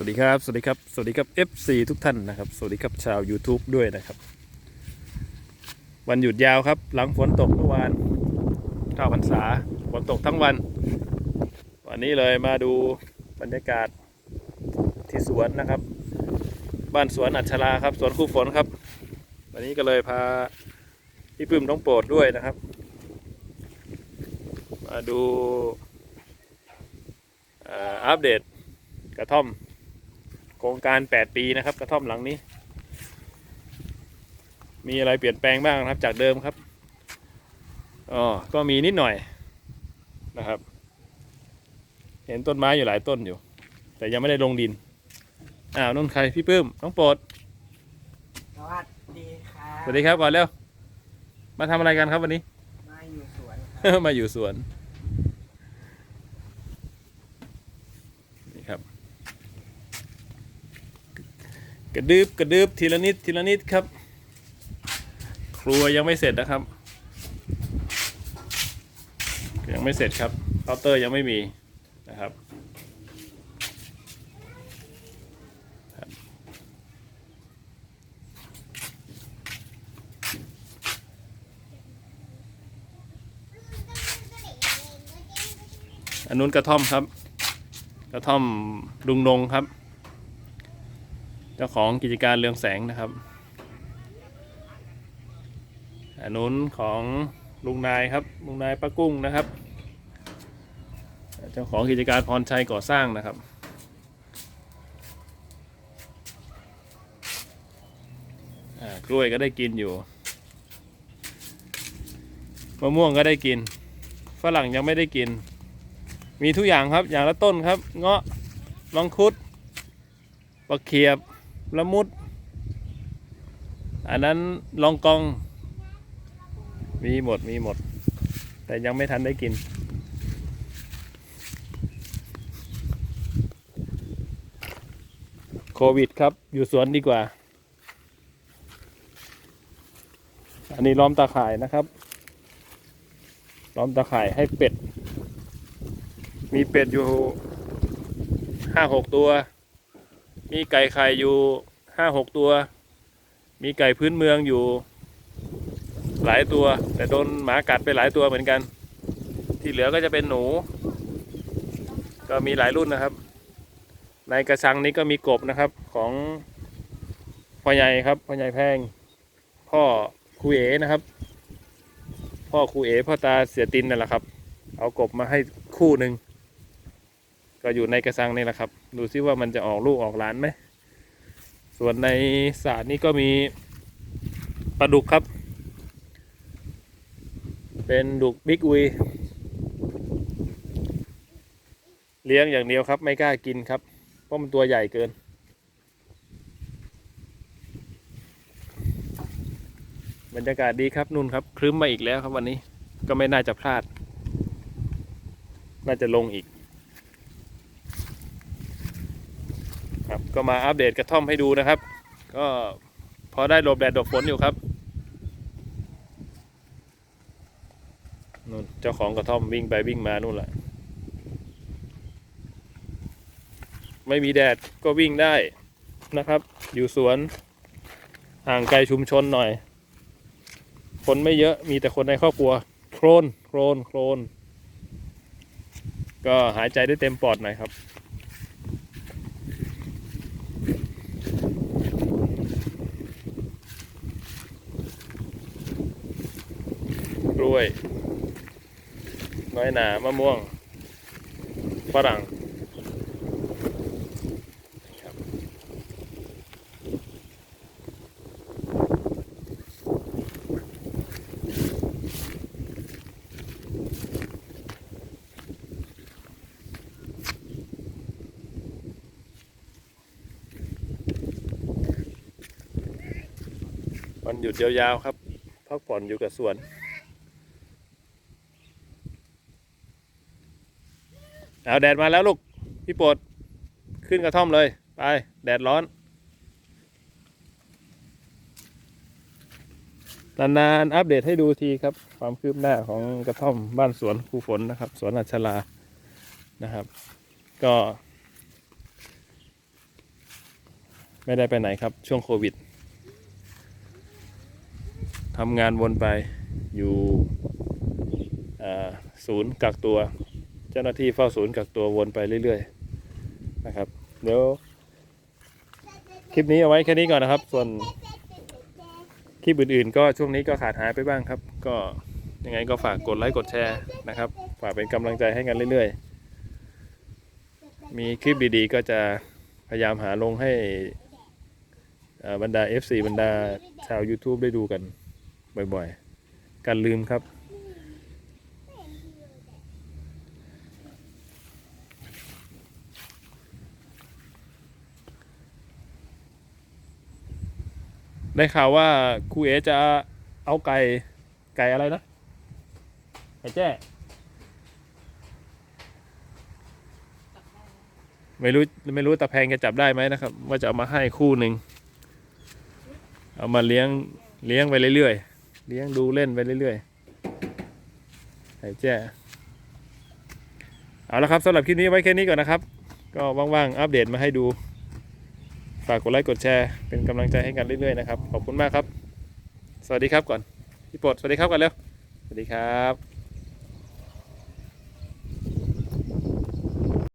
สวัสดีครับ สวัสดีครับ สวัสดีครับ FC ทุกท่านนะครับ สวัสดีครับชาว YouTube ด้วยนะครับ วันหยุดยาวครับ หลังฝนตกเมื่อวานเข้าพรรษาฝนตกทั้งวัน วันนี้เลยมาดูบรรยากาศที่สวนนะครับ บ้านสวนอัชราครับ สวนคู่ฝนครับ วันนี้ก็เลยพาพี่ปื้มน้องโปรดด้วยนะครับ มาดูอ่ออัปเดตกระท่อม โครงการ 8 ปีนะครับ กระท่อมหลังนี้ มีอะไรเปลี่ยนแปลงบ้างนะครับจากเดิมครับอ๋อก็มีนิดหน่อยนะครับ เห็นต้นไม้อยู่หลายต้นอยู่ แต่ยังไม่ได้ลงดินอ้าวนุ่นใครพี่ปื้มน้องโปรดสวัสดีครับสวัสดีครับก่อนเร็วมาทำอะไรกันครับวันนี้ มาอยู่สวนครับ มาอยู่สวนนี่ครับ กระดึบกระดึบทีละนิดทีละนิดครับ ครัวยังไม่เสร็จนะครับ ยังไม่เสร็จครับเคาน์เตอร์ยังไม่มีนะครับครับอันนู้นกระท่อมครับ กระท่อมลุงนงครับ เจ้าของกิจการเรืองแสงนะครับอันนู้นของลุงนายครับลุงนายป้ากุ้งนะครับ เจ้าของกิจการพรชัยก่อสร้างนะครับอ่ากล้วยก็ได้กินอยู่มะม่วงก็ได้กิน ฝรั่งยังไม่ได้กิน มีทุกอย่างครับอย่างละต้นครับ เงาะมังคุดปลาเขียบ ละมุด อันนั้นลองกอง มีหมดมีหมด แต่ยังไม่ทันได้กิน โควิดครับ อยู่สวนดีกว่า อันนี้ล้อมตาข่ายนะครับ ล้อมตาข่ายให้เป็ด มีเป็ดอยู่ห้าหกตัว มีไก่ไข่อยู่ห้าหกตัว มีไก่พื้นเมืองอยู่หลายตัว แต่โดนหมากัดไปหลายตัวเหมือนกัน ที่เหลือก็จะเป็นหนู ก็มีหลายรุ่นนะครับ ในกระชังนี้ก็มีกบนะครับของพ่อใหญ่ครับพ่อใหญ่แพง พ่อครูเอนะครับ พ่อครูเอพ่อตาเสียตินนั่นแหละครับ เอากบมาให้คู่หนึ่ง ก็อยู่ในกระชังนี่แหละครับ ดูซิว่ามันจะออกลูกออกหลานไหม ส่วนในสระนี้ก็มีปลาดุกครับ เป็นดุกบิ๊กอุยเลี้ยงอย่างเดียวครับไม่กล้ากินครับ เพราะมันตัวใหญ่เกิน บรรยากาศดีครับนุ่นครับ ครึ้มมาอีกแล้วครับวันนี้ก็ไม่น่าจะพลาด น่าจะลงอีก ครับ ก็มาอัปเดตกระท่อมให้ดูนะครับ ก็พอได้หลบแดดหลบฝนอยู่ครับนู่นเจ้าของกระท่อมวิ่งไปวิ่งมานู่นแหละไม่มีแดดก็วิ่งได้นะครับ อยู่สวนห่างไกลชุมชนหน่อย คนไม่เยอะมีแต่คนในครอบครัว โครนโครนโครนก็หายใจได้เต็มปอดหน่อยครับ ล้วย น้อยหนามะม่วง ฝรั่งวันหยุดยาวๆครับ พักผ่อนอยู่กับสวน เอาแดดมาแล้วลูก พี่ปรดขึ้นกระท่อมเลย ไป แดดร้อน นานๆอัปเดตให้ดูทีครับ ความคืบหน้าของกระท่อมบ้านสวนครูฝนนะครับ สวนอัชรานะครับ ก็ ไม่ได้ไปไหนครับ ช่วงโควิดทำงานวนไปอยู่ศูนย์กักตัว เจ้าหน้าที่เฝ้าศูนย์กักตัววนไปเรื่อยๆนะครับ เดี๋ยวคลิปนี้เอาไว้แค่นี้ก่อนนะครับ ส่วนคลิปอื่นๆ ก็ช่วงนี้ก็ขาดหายไปบ้างครับ ก็ยังไงก็ฝากกดไลค์กดแชร์นะครับ ฝากเป็นกำลังใจให้กันเรื่อยๆ มีคลิปดีๆ ก็จะพยายามหาลงให้บรรดา FC บรรดาชาว YouTube ได้ดูกันบ่อยๆ การลืมครับ ได้ข่าวว่าครูเอจะเอาไก่ไก่อะไรนะไก่แจ้ ไม่รู้ไม่รู้ตาแพงจะจับได้ไหมนะครับ ว่าจะเอามาให้คู่หนึ่งเอามาเลี้ยงเลี้ยงไปเรื่อยๆเลี้ยงดูเล่นไปเรื่อยๆไก่แจ้เอาละครับสำหรับคลิปนี้ไว้แค่นี้ก่อนนะครับ ก็ว่างๆอัปเดตมาให้ดู ฝากกดไลค์กดแชร์เป็นกำลังใจให้กันเรื่อยๆนะครับ ขอบคุณมากครับ สวัสดีครับก่อนพี่ปดสวัสดีครับก่อนเร็วสวัสดีครับ